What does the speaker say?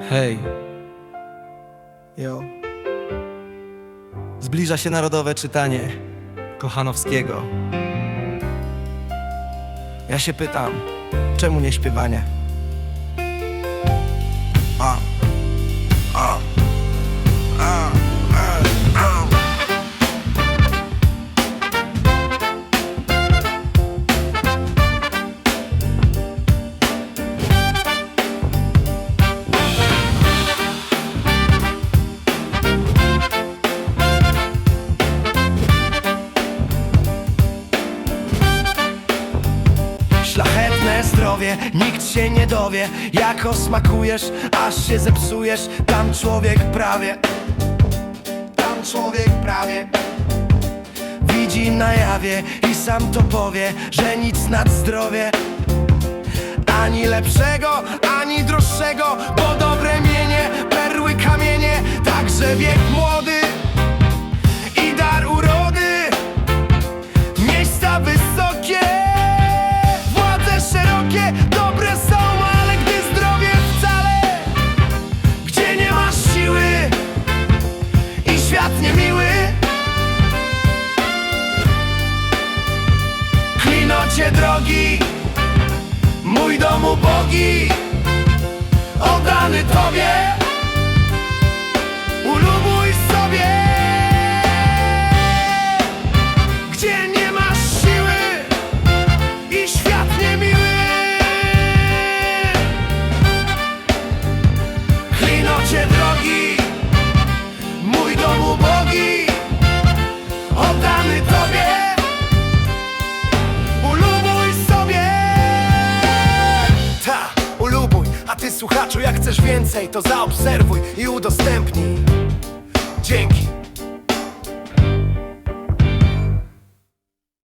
Hej, Jo. Zbliża się narodowe czytanie Kochanowskiego. Ja się pytam, czemu nie śpiewanie? Zdrowie, nikt się nie dowie. Jak osmakujesz, aż się zepsujesz. Tam człowiek prawie Tam człowiek prawie Widzi na jawie i sam to powie Że nic nad zdrowie. Ani lepszego, ani droższego Bo dobre mienie, perły, kamienie. Także wiek młody świat niemiły, klinocie drogi, mój dom ubogi, oddany Tobie, Słuchaczu, jak chcesz więcej, to zaobserwuj i udostępnij. Dzięki.